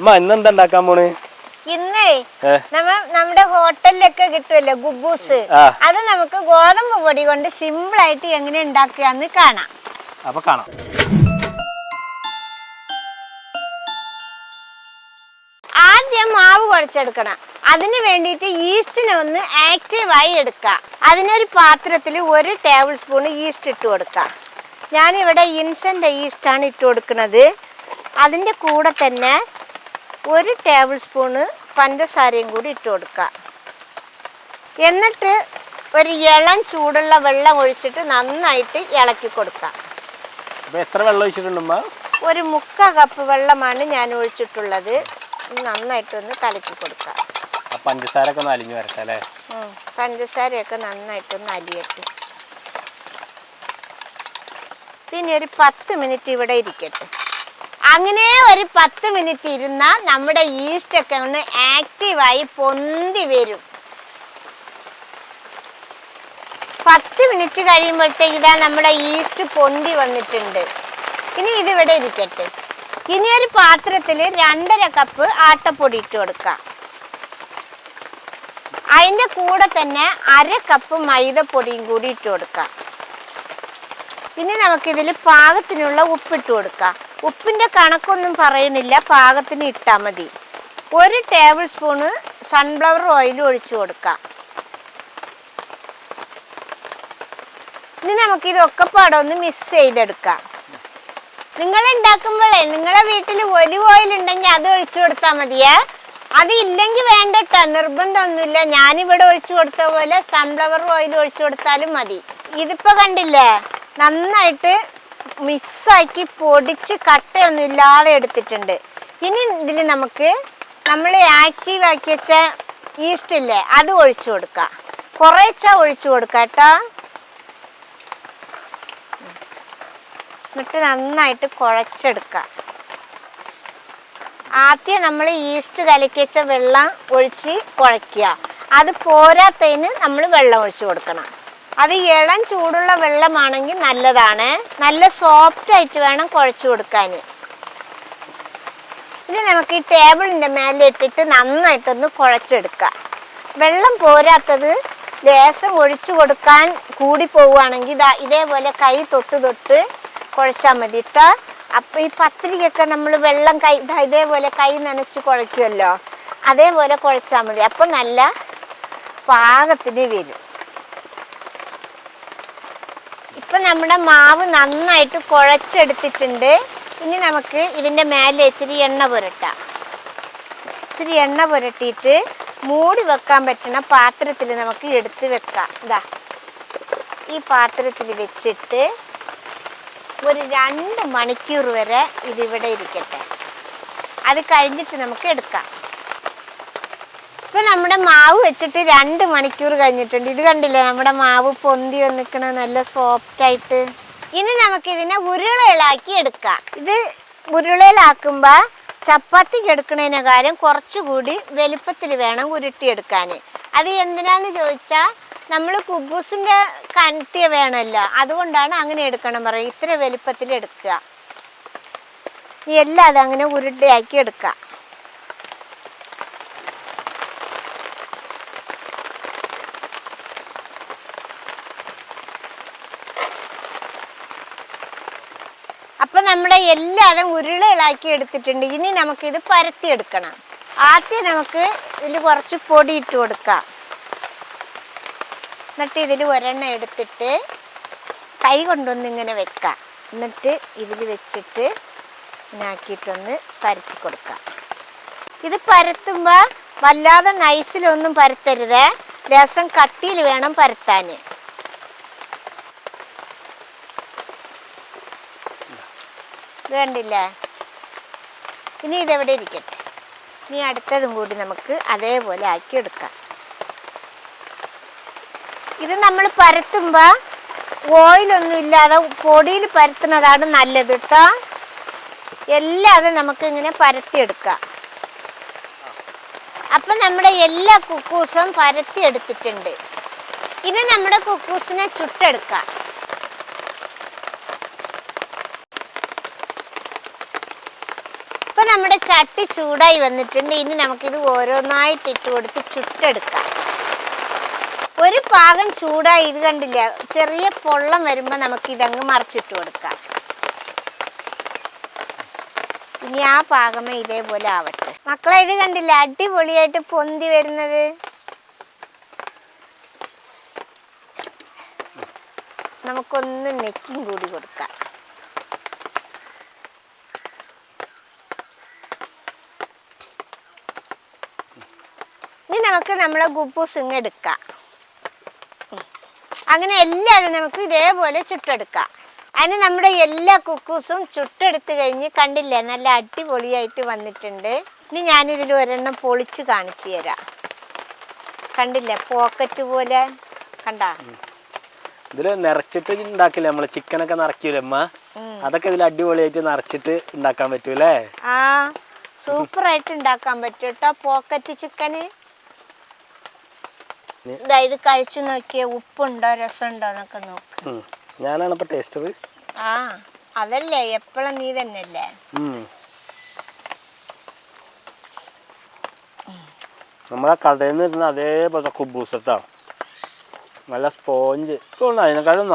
അമ്മ ഇന്നെന്താ ഉണ്ടാക്കാൻ പോണ്? ഇന്നേ നമ്മ നമ്മുടെ ഹോട്ടലിലൊക്കെ കിട്ടുമല്ലോ ഗുബൂസ്. അത് നമുക്ക് ഗോതമ്പ് പൊടി കൊണ്ട് സിമ്പിൾ ആയിട്ട് എങ്ങനെ ഉണ്ടാക്കുകയെന്ന് കാണാം. അപ്പൊ കാണാം. ആദ്യം മാവ് കുഴച്ചെടുക്കണം. അതിന് വേണ്ടിയിട്ട് ഈസ്റ്റിനെ ഒന്ന് ആക്റ്റീവായി എടുക്കാം അതിനൊരു പാത്രത്തിൽ ഒരു ടേബിൾ സ്പൂൺ ഈസ്റ്റ് ഇട്ട് കൊടുക്കുക. ഞാനിവിടെ ഇൻസെന്റ് ഈസ്റ്റാണ് ഇട്ട് കൊടുക്കുന്നത്. അതിന്റെ കൂടെ തന്നെ ഒരു ടേബിൾ സ്പൂണ് പഞ്ചസാരയും കൂടി ഇട്ട് കൊടുക്കുക. എന്നിട്ട് ഒരു ഇളം ചൂടുള്ള വെള്ളം ഒഴിച്ചിട്ട് നന്നായിട്ട് ഇളക്കി കൊടുക്കാം എത്ര വെള്ളം ഒരു മുക്കാ കപ്പ് വെള്ളമാണ് ഞാൻ ഒഴിച്ചിട്ടുള്ളത്. നന്നായിട്ടൊന്ന് കലക്കി കൊടുക്കാം ആ പഞ്ചസാര ഒക്കെ ഒന്ന് അലിഞ്ഞു വരട്ടെ അല്ലേ. പഞ്ചസാരയൊക്കെ നന്നായിട്ടൊന്ന് അലിയട്ടെ. പിന്നെ ഒരു പത്ത് മിനിറ്റ് ഇവിടെ ഇരിക്കട്ടെ. അങ്ങനെ ഒരു പത്ത് മിനിറ്റ് ഇരുന്നാൽ നമ്മുടെ ഈസ്റ്റ് ഒക്കെ ഒന്ന് ആക്റ്റീവായി പൊന്തി വരും. പത്ത് മിനിറ്റ് കഴിയുമ്പോഴത്തേക്ക് ഇതാ നമ്മുടെ ഈസ്റ്റ് പൊന്തി വന്നിട്ടുണ്ട്. ഇനി ഇതിവിടെ ഇരിക്കട്ടെ. ഇനി ഒരു പാത്രത്തിൽ രണ്ടര കപ്പ് ആട്ടപ്പൊടി ഇട്ട് കൊടുക്കാം. അതിന്റെ കൂടെ തന്നെ അര കപ്പ് മൈദപ്പൊടിയും കൂടി ഇട്ട് കൊടുക്കാം. ഇനി നമുക്കിതിൽ പാകത്തിനുള്ള ഉപ്പിട്ട് കൊടുക്കാം. ഉപ്പിന്റെ കണക്കൊന്നും പറയുന്നില്ല. പാകത്തിന് ഇട്ടാൽ മതി. ഒരു ടേബിൾ സ്പൂണ് സൺഫ്ലവർ ഓയിൽ ഒഴിച്ചു കൊടുക്കാം. ഇനി നമുക്ക് ഇതൊക്കെ പടമൊന്ന് മിക്സ് ചെയ്തെടുക്കാം. നിങ്ങൾ ഉണ്ടാക്കുമ്പോഴേ നിങ്ങളെ വീട്ടിൽ ഒലിവ് ഓയിൽ ഉണ്ടെങ്കിൽ അത് ഒഴിച്ചു കൊടുത്താൽ മതിയേ. അത് ഇല്ലെങ്കിൽ വേണ്ടട്ടോ നിർബന്ധമൊന്നുമില്ല. ഞാനിവിടെ ഒഴിച്ചു കൊടുത്ത പോലെ സൺഫ്ലവർ ഓയിൽ ഒഴിച്ചു കൊടുത്താലും മതി. ഇതിപ്പോ കണ്ടില്ലേ? നന്നായിട്ട് മിക്സാക്കി പൊടിച്ച് കട്ടയൊന്നും ഇല്ലാതെ എടുത്തിട്ടുണ്ട്. ഇനി ഇതിൽ നമുക്ക് നമ്മൾ ആക്റ്റീവ് ആക്കി വെച്ച ഈസ്റ്റ് ഇല്ലേ അത് ഒഴിച്ചു കൊടുക്കാം. കുറേച്ച ഒഴിച്ചു കൊടുക്കാം കേട്ടോ. എന്നിട്ട് നന്നായിട്ട് കുഴച്ചെടുക്കുക ആദ്യം നമ്മൾ ഈസ്റ്റ് കലക്കി വെച്ച വെള്ളം ഒഴിച്ച് കുഴയ്ക്കുക. അത് പോരാത്തതിന് നമ്മൾ വെള്ളം ഒഴിച്ചു കൊടുക്കണം. അത് ഇളം ചൂടുള്ള വെള്ളമാണെങ്കിൽ നല്ലതാണ്. നല്ല സോഫ്റ്റ് ആയിട്ട് വേണം കുഴച്ചു കൊടുക്കാൻ. ഇനി നമുക്ക് ഈ ടേബിളിന്റെ മേലെ ഇട്ടിട്ട് നന്നായിട്ടൊന്ന് കുഴച്ചെടുക്കാം. വെള്ളം പോരാത്തത് ലേശം ഒഴിച്ചു കൊടുക്കാൻ കൂടി പോവുകയാണെങ്കിൽ ഇതാ ഇതേപോലെ കൈ തൊട്ട് തൊട്ട് കുഴച്ചാൽ മതി കേട്ടോ അപ്പം ഈ പത്തിരിക്കൊക്കെ നമ്മൾ വെള്ളം കൈ ഇതേപോലെ കൈ നനച്ച് കുഴയ്ക്കുമല്ലോ. അതേപോലെ കുഴച്ചാൽ മതി. അപ്പം നല്ല പാകത്തിന് വരും. ഇപ്പം നമ്മുടെ മാവ് നന്നായിട്ട് കുഴച്ചെടുത്തിട്ടുണ്ട്. ഇനി നമുക്ക് ഇതിന്റെ മേലെ ഇച്ചിരി എണ്ണ പുരട്ടാം. ഇച്ചിരി എണ്ണ പുരട്ടിയിട്ട് മൂടി വെക്കാൻ പറ്റുന്ന പാത്രത്തിൽ നമുക്ക് എടുത്ത് വെക്കാം. ഇതാ ഈ പാത്രത്തിൽ വെച്ചിട്ട് ഒരു രണ്ട് മണിക്കൂർ വരെ ഇതിവിടെ ഇരിക്കട്ടെ. അത് കഴിഞ്ഞിട്ട് നമുക്ക് എടുക്കാം. ഇപ്പൊ നമ്മുടെ മാവ് വെച്ചിട്ട് രണ്ട് മണിക്കൂർ കഴിഞ്ഞിട്ടുണ്ട്. ഇത് കണ്ടില്ലേ? നമ്മുടെ മാവ് പൊന്തി വന്നിക്കണ നല്ല സോഫ്റ്റ് ആയിട്ട്. ഇനി നമുക്ക് ഇതിനെ ഉരുളയിലാക്കി എടുക്കാം. ഇത് ഉരുളയിലാക്കുമ്പോ ചപ്പാത്തിക്ക് എടുക്കണതിനെക്കാളും കുറച്ചുകൂടി വലിപ്പത്തിൽ വേണം ഉരുട്ടിയെടുക്കാൻ അത് എന്തിനാന്ന് ചോദിച്ചാൽ നമ്മൾ കുബൂസിന്റെ കനത്തിയ വേണമല്ലോ അതുകൊണ്ടാണ് അങ്ങനെ എടുക്കണം പറയും ഇത്ര വലിപ്പത്തിൽ എടുക്കുക. എല്ലാം അത് അങ്ങനെ ഉരുട്ടിയാക്കി എടുക്കുക അപ്പം നമ്മുടെ എല്ലാതും ഉരുളകളാക്കി എടുത്തിട്ടുണ്ട്. ഇനി നമുക്കിത് പരത്തിയെടുക്കണം. ആദ്യം നമുക്ക് ഇതിൽ കുറച്ച് പൊടി ഇട്ട് കൊടുക്കാം. എന്നിട്ട് ഇതിൽ ഒരെണ്ണം എടുത്തിട്ട് കൈ കൊണ്ടൊന്ന് ഇങ്ങനെ വെക്കാം. എന്നിട്ട് ഇതിൽ വെച്ചിട്ട് ഇങ്ങനാക്കിയിട്ടൊന്ന് പരത്തി കൊടുക്കാം. ഇത് പരത്തുമ്പോൾ വല്ലാതെ നൈസിലൊന്നും പരത്തരുത്. രസം കട്ടിയിൽ വേണം പരത്താൻ. ഇത് കണ്ടില്ലേ. ഇനി ഇതെവിടെ ഇരിക്കട്ടെ? ഇനി അടുത്തതും കൂടി നമുക്ക് അതേപോലെ ആക്കി എടുക്കാം ഇത് നമ്മൾ പരത്തുമ്പോൾ ഓയിലൊന്നും ഇല്ലാതെ പൊടിയിൽ പരത്തുന്നതാണ് നല്ലത് കേട്ടോ എല്ലാതും നമുക്ക് ഇങ്ങനെ പരത്തിയെടുക്കാം. അപ്പം നമ്മുടെ എല്ലാ കുക്കൂസും പരത്തിയെടുത്തിട്ടുണ്ട്. ഇനി നമ്മുടെ കുക്കൂസിനെ ചുട്ടെടുക്കാം. നമ്മുടെ ചട്ടി ചൂടായി വന്നിട്ടുണ്ട്. ഇനി നമുക്കിത് ഓരോന്നായിട്ട് ഇട്ട് കൊടുത്ത് ചുട്ടെടുക്കാം. ഒരു പാകം ചൂടായി ഇത് കണ്ടില്ല ചെറിയ പൊള്ളം വരുമ്പോൾ നമുക്ക് ഇതങ്ങ് മറിച്ചിട്ട് കൊടുക്കാം. ഇനി ആ പാകമേ ഇതേപോലെ ആവട്ടെ. മക്കളെ ഇത് കണ്ടില്ല അടിപൊളിയായിട്ട് പൊന്തി വരുന്നത്. നമുക്കൊന്ന് നെക്കും കൂടി കൊടുക്കാം. നമുക്ക് നമ്മളെ ഗുബൂസ് ഇങ്ങ് എടുക്കാം. അങ്ങനെ എല്ലാതും നമുക്ക് ഇതേപോലെ ചുട്ടെടുക്കാം. അതിന് നമ്മുടെ എല്ലാ കുക്കൂസും ചുട്ടെടുത്ത് കഴിഞ്ഞ് കണ്ടില്ലേ നല്ല അടിപൊളിയായിട്ട് വന്നിട്ടുണ്ട്. ഇനി ഞാനിതിൽ ഒരെണ്ണം പൊളിച്ച് കാണിച്ചു തരാം. കണ്ടില്ലേ പോക്കറ്റ് പോലെ കണ്ടാ? ഇതിൽ നിറച്ചിട്ട് ഉണ്ടാക്കില്ലേ നമ്മൾ? ചിക്കനൊക്കെ നിറയ്ക്കൂലേ അമ്മ അതൊക്കെ ഇതിൽ അടിപൊളിയായിട്ട് നിറച്ചിട്ട് ഉണ്ടാക്കാൻ പറ്റൂലേ ആ സൂപ്പറായിട്ട് ഉണ്ടാക്കാൻ പറ്റൂട്ടോ പോക്കറ്റ് ചിക്കന് ഇതാ ഇത് കഴിച്ചു നോക്കിയ ഉപ്പുണ്ടോ രസമുണ്ടോ എന്നൊക്കെ നോക്ക്. ഞാനാണ് ഇപ്പൊ ടേസ്റ്റർ ആ അതല്ലേ എപ്പോഴും നീ തന്നെയല്ലേ? നമ്മളെ കടയിൽ നിന്ന് ഇരുന്ന അതേപോലത്തെ കുബൂസട്ടാണ് നല്ല സ്പോഞ്ച്. അതിനെക്കാളും